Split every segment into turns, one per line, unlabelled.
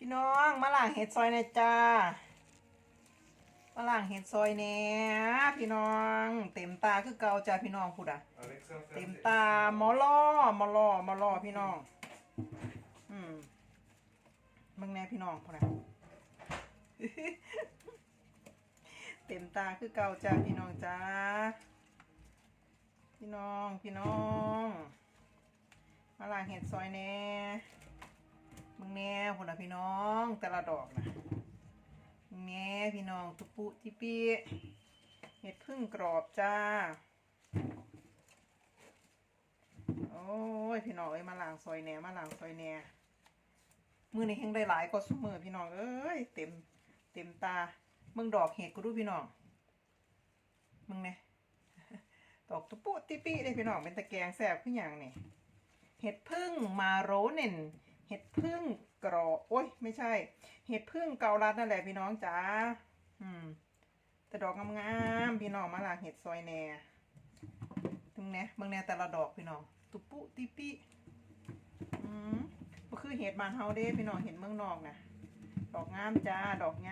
พี่น้องมาล่างเห็ดซอยหนะจ้ามาล่างเห็ดซอยแหน่พี่น้อง เต็มตาคือเก่าจ้าพี่น้องพูดอะ
Alexa
เต็มตาหมอล่อหมอล่อหมอล่อพี่น้อง อืมเบิ่งแน่พี่น้องพูดอะเต็มตาคือเก่าจ้าพี่น้องจ้าพี่น้องพี่น้องมาล่างเห็ดซอยแหน่ มึงแน่พุ่นน่ะพี่น้องแต่ละดอกนะแน่พี่น้องตุปุติปีเห็ดพึ่งกรอบจ้า โอ้ยพี่น้องเอ้ยมาล่างซอยแหน่มาล่างซอยแหน่มือในแห่งได้หลายก็สุมือพี่น้องเอ้ยเต็มเต็มตามึงดอกเห็ดกูดูพี่น้องมึงเนี่ยดอกตุปุติปีเลยพี่น้องเป็นตะแกรงแสบขึ้นอย่างนี่เห็ดพึ่งมาโรเนน เห็ดพึ่งกรอบโอ้ยไม่ใช่ เห็ดพึ่งเกาลัดนั่นแหละพี่น้องจ๋าอืมแต่ดอกงามๆพี่น้องมาลากเห็ดซอยแหน่ตรงเนี้ยเบางแหน่แต่ละดอกพี่น้อง ตุปุติปิอืมก็คือเห็ดบานเฮาเด้พี่น้องเห็ดเมืองนอกนะดอกงามจ้าดอกไง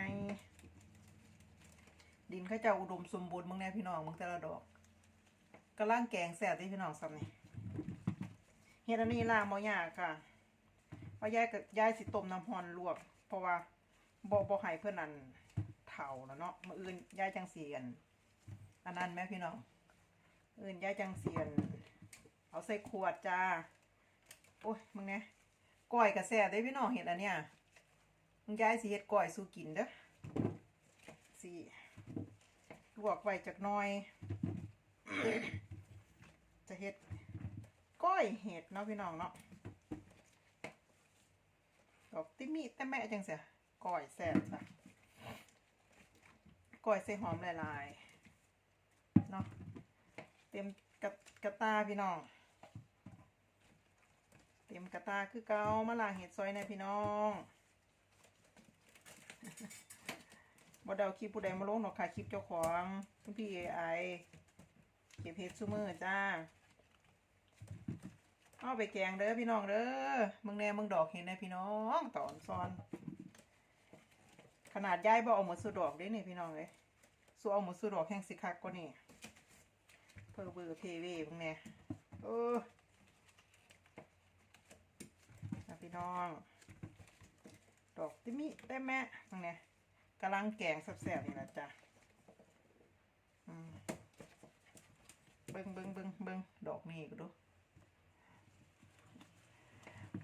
ดินเขาเจะอุดมสมบูรณ์เบางแหน่พี่น้องเบางแต่ละดอกกระล่างแกงแซ่บที่พี่น้องซ้ำนี่เฮ็ดอันนี้ล่างบ่ยากค่ะ ว่ายายกับยายสิต้มน้ำฮอนลวก เพราะว่าบ่บ่ให้เพิ่อนอันเฒ่าแล้วเนาะมื้ออื่นยายจังเสิอันอันนั้นแม่พี่น้องอื่นยายจังเสิอันเอาใส่ขวดจ้า โอ้ยมึงเนี่ยก้อยกระแซ่ได้พี่น้องเฮ็ดอันเนี้ยมึงยายสิเฮ็ดก้อยสู่กินเด้อสิลวกไว้จักน่อย จะเฮ็ดก้อยเห็ดเนาะพี่น้องเนาะ ดอกติมีแต่แม่จังเสียก้อยแซ่บจ้ะก้อยใส่หอมหลายๆเนาะเต็มกระกระตาพี่น้อง เต็มกระตาคือเกามาล่างเห็ดซอยในพี่น้องบ่เดาคลิปผู้ใดมาลงหรอกค่ะคลิปเจ้าของพี่เอไอเก็บเห็ดซูมือจ้า เอาไปแกงเด้อพี่น้องเด้อมึงแน่มึงดอกเห็นไหมพี่น้องตอนซอน ขนาดย้ายบ่เอาหมดสุดดอกเด้นี่พี่น้องเลยสู้เอาหมดสุดดอกแห้งสิคักกว่านี่เพอเบอร์เพเวมึงแน่เออนะพี่น้อง ดอกติมิได้แม่มึงแน่กำลังแกงแซ่บๆนี่แหละจ้ะเบิ้งเบิ้งเบิ้งเบิ้งดอกนี่ก็ดู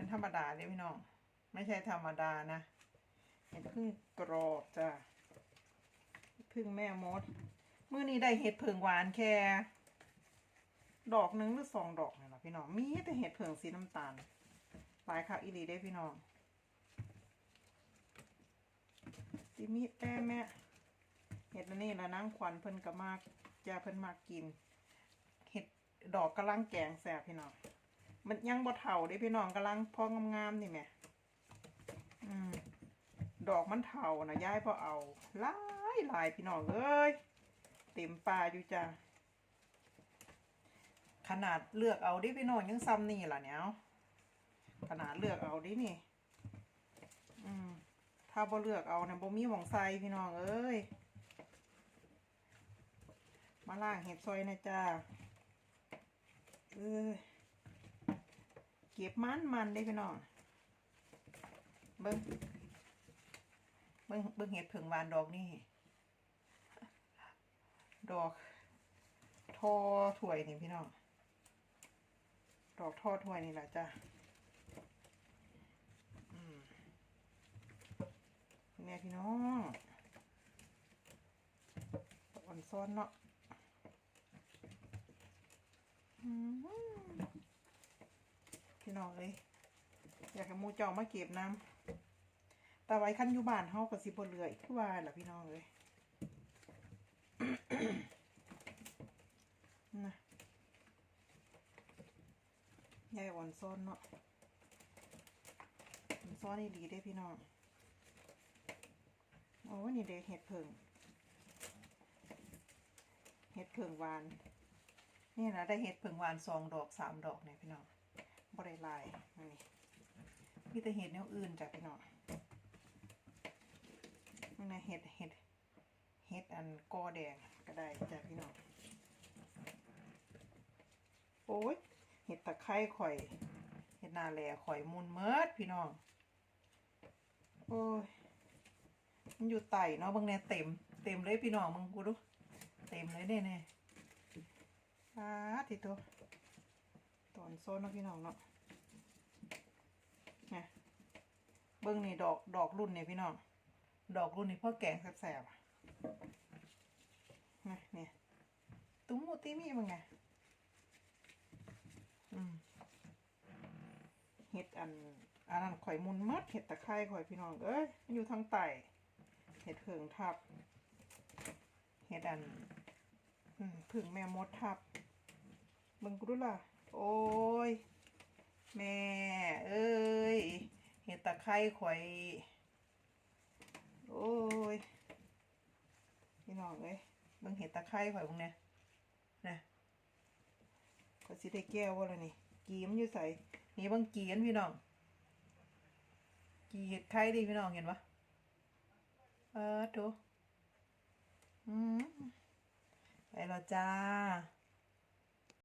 เป็นธรรมดาเลยพี่น้อง ไม่ใช่ธรรมดานะเห็ดพึ่งกรอบจ้ะพึ่งแม่มดมื้อนี้ได้เห็ดเผิงหวานแค่ดอกหนึ่งหรือสองดอกนี่แหละพี่น้อง มีแต่เห็ดเผิงสีน้ำตาลหลายค่ะอีหลีได้พี่น้องติมีแต่แม่เห็ดนนี้ละนั่งควันเพิ่นก็มากยาเพิ่นมากกิน เห็ดดอกกำลังแกงแสบพี่น้อง มันยังบ่เถ่าเด้พี่น้องกำลังพองามๆนี่แหม่อืมดอกมันเถ่านะย้ายพอเอาหลายหลายพี่น้องเอ้ยเต็มป่าอยู่จ้ะขนาดเลือกเอาดิพี่น้องยังซ้ำนี่ล่ะเนี่ยเอาขนาดเลือกเอาดินี่ อืมถ้าบ่เลือกเอาเนี่ยบ่มีหมองใส่พี่น้องเอ้ยมาล่างเห็ดซอยนะจ้าเอ้ย เก็บมันมันได้พี่น้องเบิ้งเบิ้งเบิ้งเห็ดผึ่งวานดอกนี่ ดอก ทอถวยนี่พี่น้อง ดอกทอถวยนี่แหละจ้ะแม่พี่น้องอ่อนซ้อนเนาะอืม พี่ น้องเลย อยากให้มูจ้ามาเก็บน้ำแต่ไว้ขั้นอยู่บ้านเฮาก็สิบ่เหลืออีกคือว่าล่ะพี่น้องเลยนะยายอ่อนซ้อนเนาะซ้อนนี่ดีได้พี่น้องโอ้นี่เด็กเห็ดเผิงเห็ดเผิงหวาน นี่นะได้เห็ดเผิงหวานสองดอกสามดอกเนี่ยพี่น้อง บริลายอันนี้มีแต่เห็ดแนวอื่นจ้ะพี่น้องนั่นนะเห็ดเห็ดเห็ดอันกอแดงก็ได้จ้ะพี่น้องโอ้ยเห็ดตะไคร้ข่อยเห็ดนาแหล่ข่อยมุนเมิดพี่น้องโอ้ยมันอยู่ไต่เนาะบางแน่เต็มเต็มเลยพี่น้องมึงกูดูเต็มเลยเนี่ยเนี่ยอาทีตัว ตอนโซนนะพี่น้องเนาะนี่เบิ้งนี่ดอกดอกรุ่นเนี่ยพี่น้อง ดอกรุ่นนี่พ่อแกงแสบๆนะเนี่ยตุ้มหมูตีมีมั้งไงอืมเห็ดอันอันนั้นข่อยมุนมัดเห็ดตะไคร้ข่อยพี่น้องเอ้ยมันอยู่ทางใต้เห็ดเพิงทับเห็ดอันอืมผึ่งแม่มดทับมึงกูดูล่ะ โอ้ย แม่ เอ้ย เห็ดตะไคร้ข่อย โอ้ย พี่น้องเอ้ยเบิ่งเห็ดตะไคร้ข่อยพวกเนี้ยนะก็สิได้แก้วว่าล้วนี่ กีมอยู่ใส่นี่เบางกีกันพี่น้อง กีเห็ดไข่ดิพี่น้องเห็นปะเออดูอืมไปแล้วจ้า